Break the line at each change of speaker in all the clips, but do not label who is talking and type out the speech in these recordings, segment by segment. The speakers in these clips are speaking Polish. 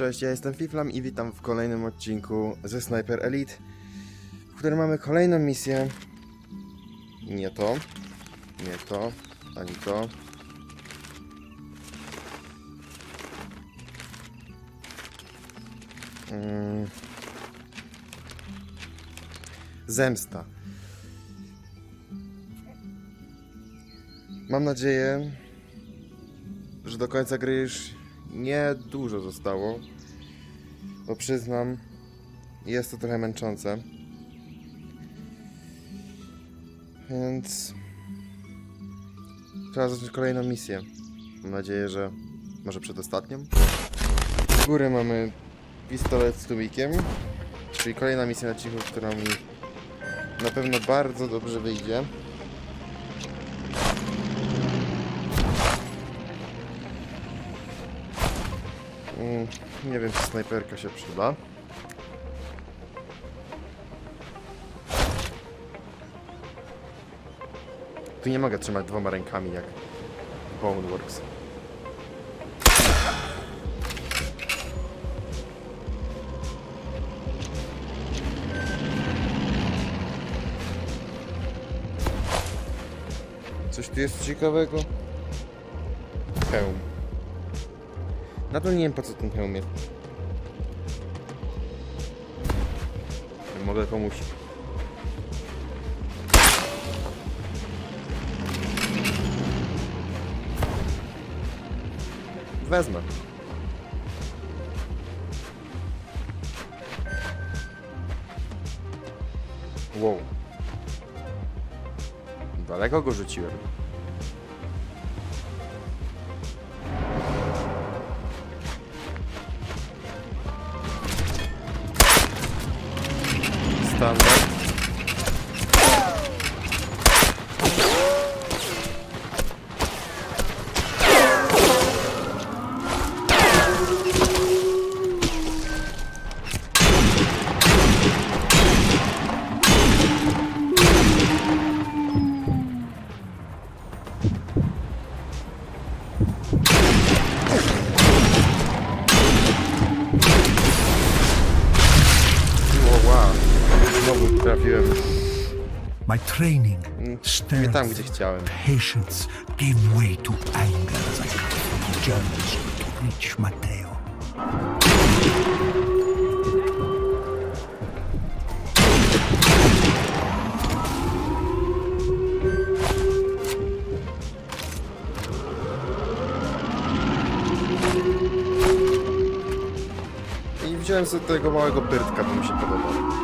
cześć, ja jestem Fiflam i witam w kolejnym odcinku ze Sniper Elite, w którym mamy kolejną misję. Nie to, nie to, ani to. Mm. Zemsta. Mam nadzieję, że do końca gry już nie dużo zostało, bo przyznam, jest to trochę męczące. Więc trzeba zacząć kolejną misję. Mam nadzieję, że może przedostatnią. Z góry mamy pistolet z tumikiem, czyli kolejna misja na cichu, która mi na pewno bardzo dobrze wyjdzie. Mm, nie wiem, czy snajperka się przyda. Tu nie mogę trzymać dwoma rękami jak Boneworks. Coś tu jest ciekawego? Hełm. Nadal nie wiem po co ten hełm. Mogę komuś. Wezmę. Wow. Daleko go rzuciłem.
Training,
Mm, Nie tam, gdzie chciałem.
patience gave way to anger the Germans to reach Matteo.
I wziąłem sobie tego małego pyrtka, bo mi się podobał.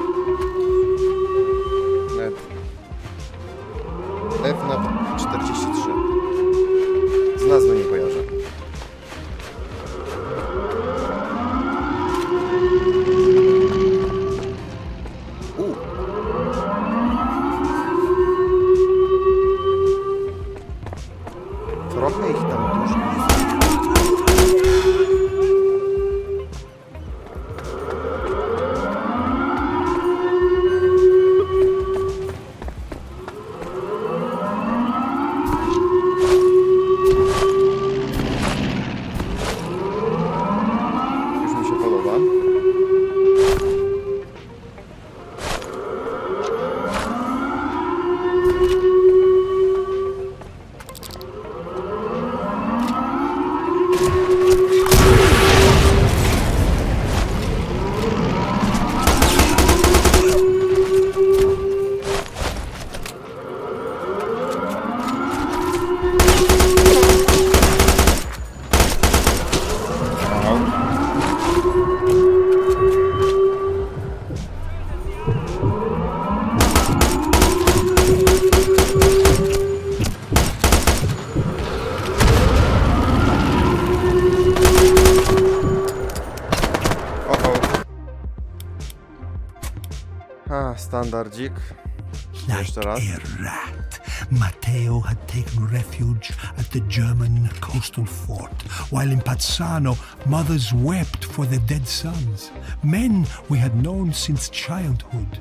Standardzik.
Like
Jeszcze raz.
a rat, Matteo had taken refuge at the German coastal fort, while in Pazzano, mothers wept for their dead sons, men we had known since childhood.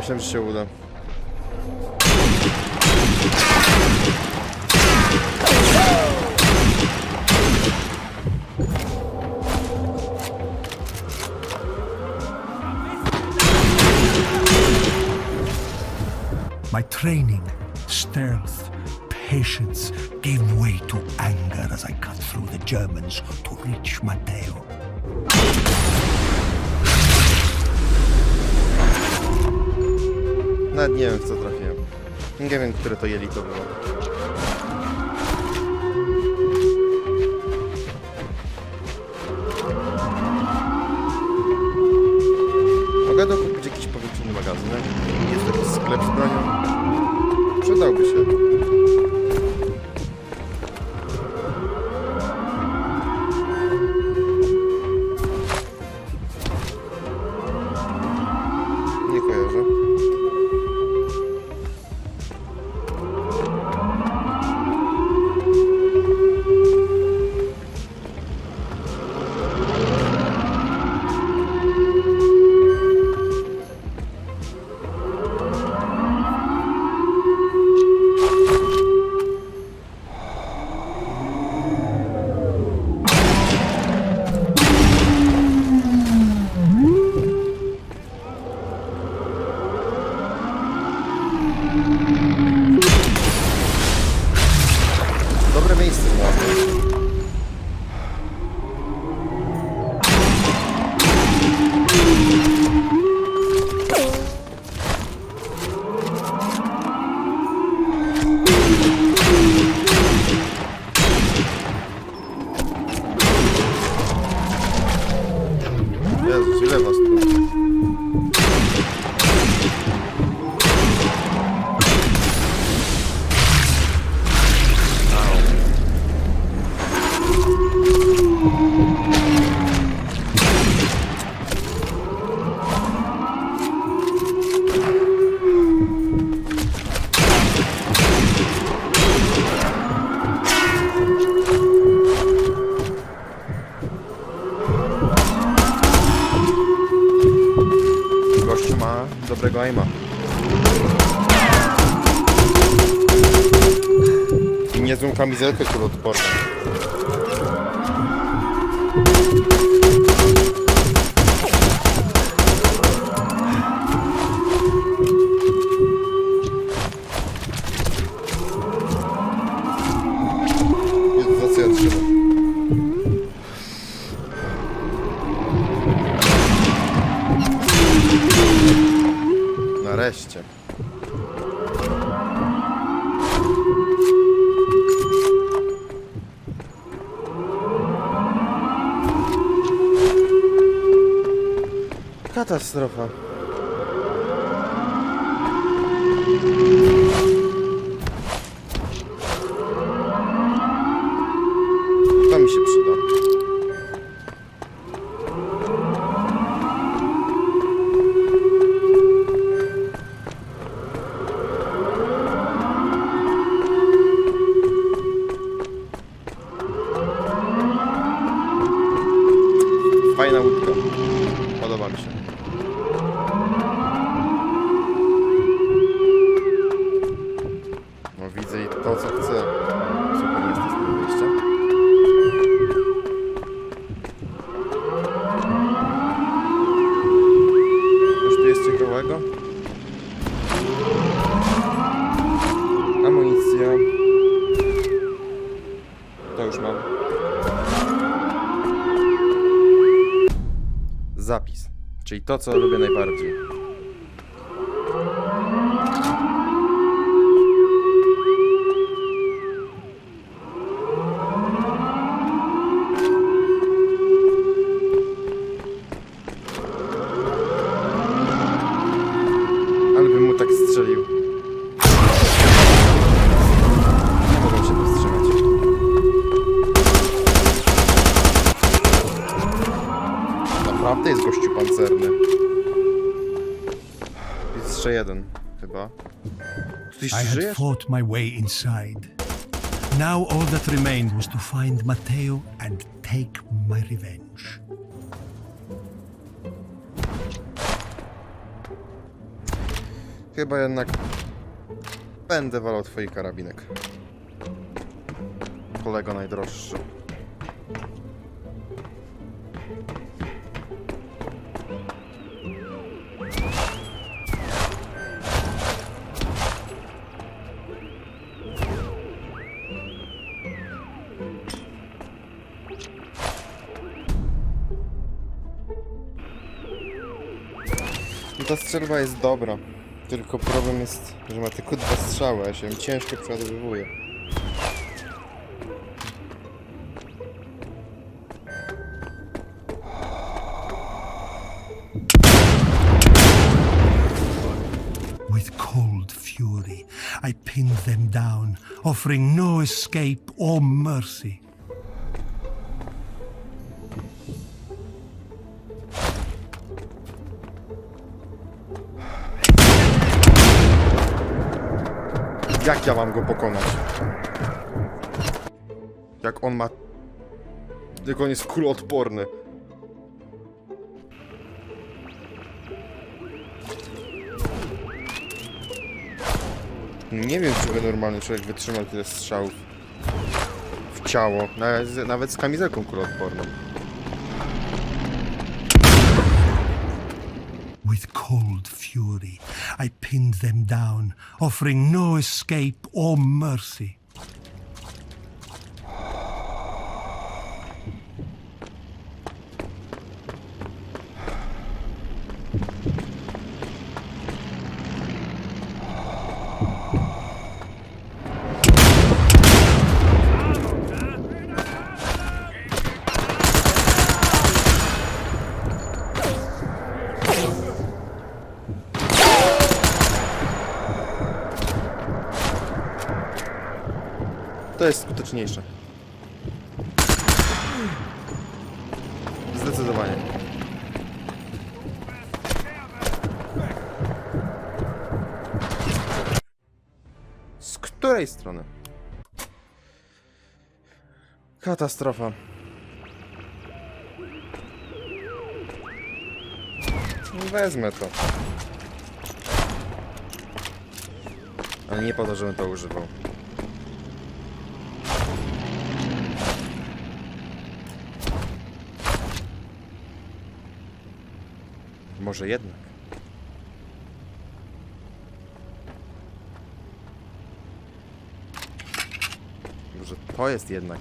Myślałem, że się.
My training, stealth, patience gave way to anger as I cut through the Germans to reach Matteo.
Nawet nie wiem, w co trafiłem. Nie wiem, które to jelito było. Kamizelkę kuloodporną. Nareszcie. Katastrofa. To to, co lubię najbardziej. Jeden, chyba. Ty
I had
żyjesz?
fought my way inside. Now all that remained was to find Matteo and take my revenge.
Chyba jednak będę wolał twój karabinek. Kolego najdroższy. Ta strzelba jest dobra. Tylko problem jest, że ma tylko dwa strzały, a się ciężko przeładowywuje.
I pinned them down, offering no escape or mercy.
Jak ja mam go pokonać? Jak on ma... Jak on jest kuloodporny. Nie wiem, czy by normalny człowiek wytrzymał tyle strzałów w ciało, nawet, nawet z kamizelką kuloodporną.
With cold fury, I pinned them down, offering no escape or mercy.
Skuteczniejsze. Zdecydowanie. Z której strony? Katastrofa. Wezmę to. Ale nie po to, żebym to używał. Może jednak. Może to jest jednak.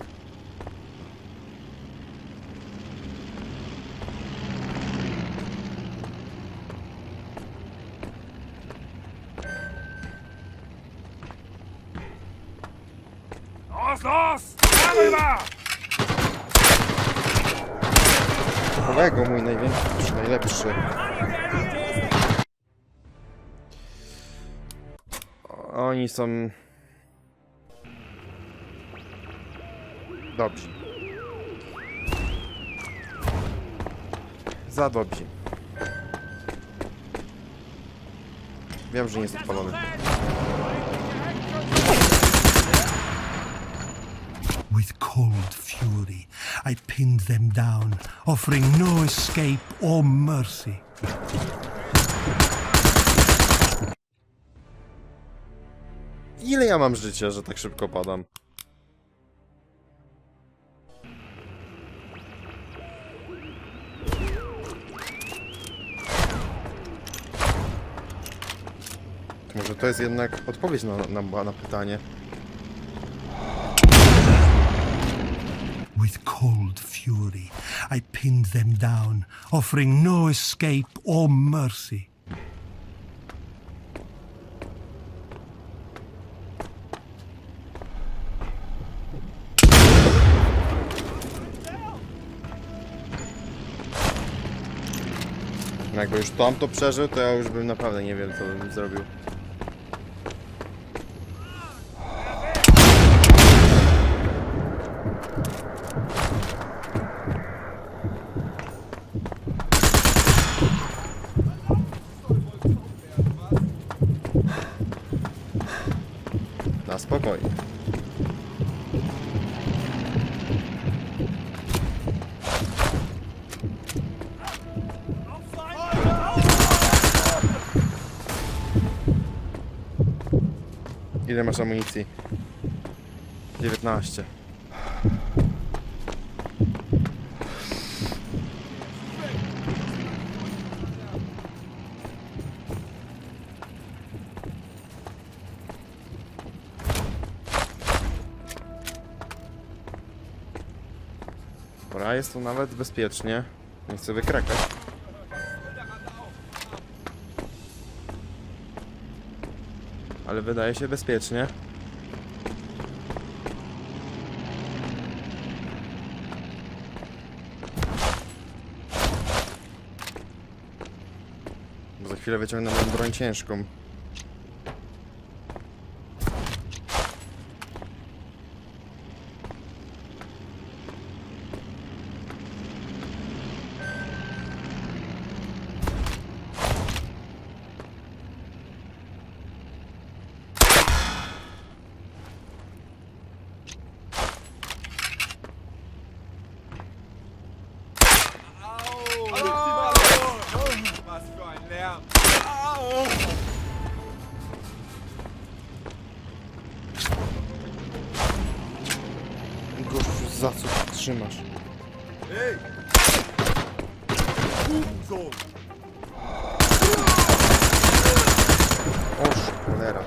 Kolego mój największy, najlepszy. Oni są... Dobrzy. Za dobrzy. Wiem, że nie jest odpalony.
With cold fury, I pinned them down, offering no escape or mercy.
Ile ja mam życia, że tak szybko padam? Może to jest jednak odpowiedź na, na, na pytanie.
With cold fury, I pinned them down, offering no escape or mercy.
No Jakby już tam to przeżył, to ja już bym naprawdę nie wiem, co bym zrobił. Spokojnie. Ile masz amunicji? 19. Dobra, jest tu nawet bezpiecznie. Nie chcę wykrakać. Ale wydaje się bezpiecznie. Bo za chwilę wyciągnę moją broń ciężką. Gościu, za co się trzymasz?
Hey! Hurensohn!
Oż, cholera.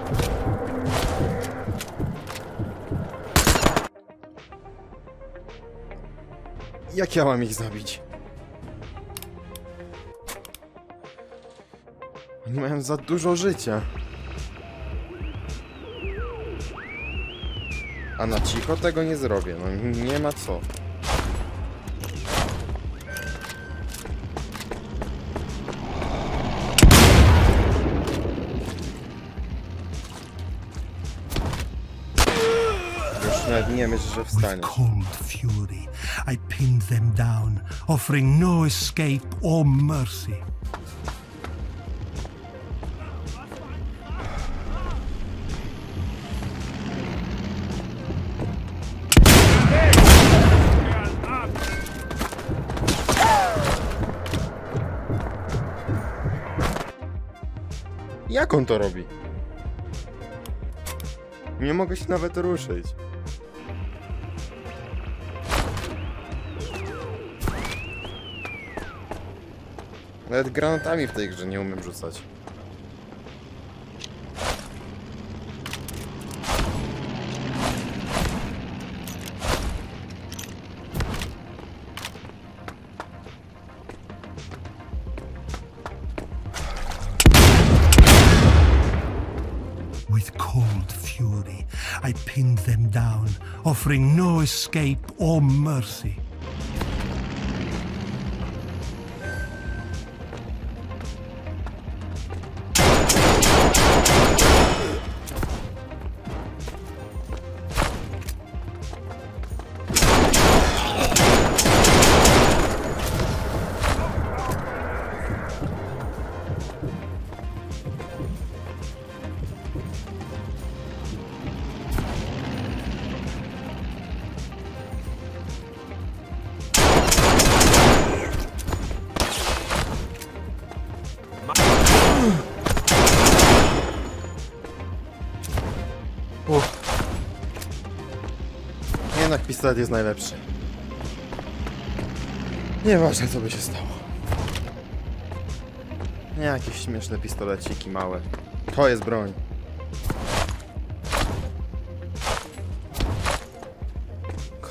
Jak ja mam ich zabić? Za dużo życia. A na cicho tego nie zrobię, no nie ma co.
With cold fury, I pinned them down, offering no escape or mercy.
Jak on to robi? Nie mogę się nawet ruszyć. Nawet granatami w tej grze nie umiem rzucać.
Offering no escape or mercy.
Pistolet jest najlepszy. Nieważne co by się stało. Jakieś śmieszne pistoleciki małe. To jest broń.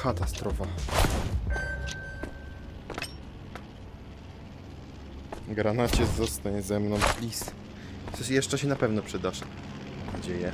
Katastrofa. Granacie zostań ze mną, please. Jeszcze się na pewno przydasz. Mam nadzieję.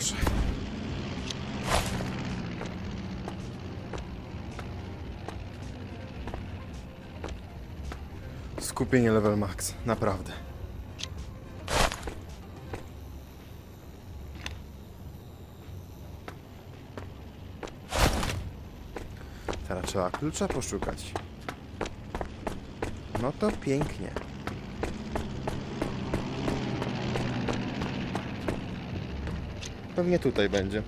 Boże. Skupienie level max, naprawdę. Teraz trzeba klucza poszukać. No to pięknie. Pewnie tutaj będzie.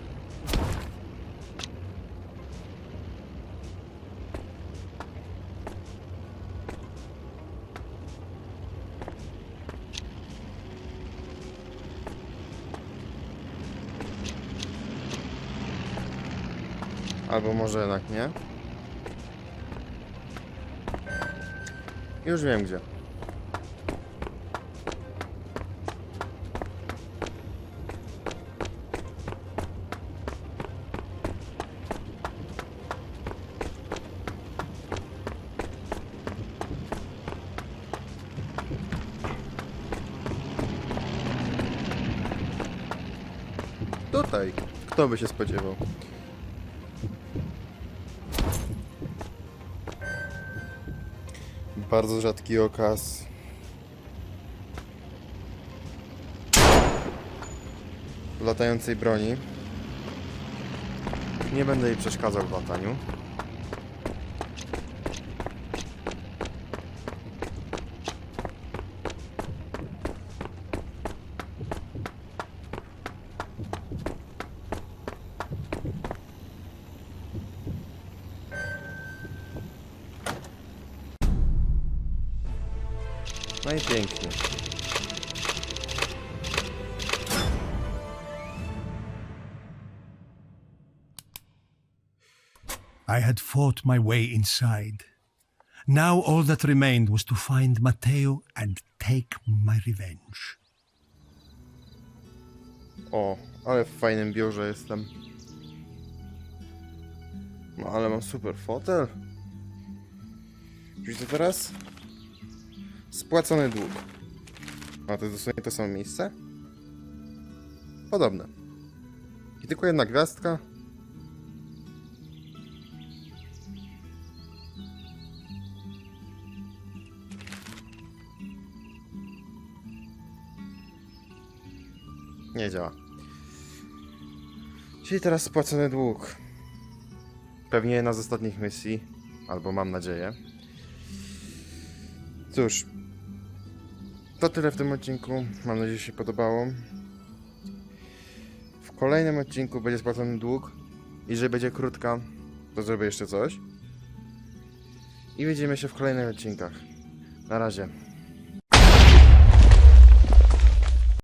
Albo może jednak nie. Już wiem gdzie. Tutaj. Kto by się spodziewał? Bardzo rzadki okaz. Latającej broni. Nie będę jej przeszkadzał w lataniu. No i pięknie.
I had fought my way inside. Now all that remained was to find Matteo and take my revenge.
O, ale w fajnym biurze jestem. No ale mam super fotel. Widzisz to teraz? Spłacony dług. A to jest dosłownie to samo miejsce? Podobne. I tylko jedna gwiazdka. Nie działa. Czyli teraz spłacony dług. Pewnie jedna z ostatnich misji, albo mam nadzieję. Cóż, to tyle w tym odcinku. Mam nadzieję, że się podobało. W kolejnym odcinku będzie spłacony dług. Jeżeli będzie krótka, to zrobię jeszcze coś. I widzimy się w kolejnych odcinkach. Na razie.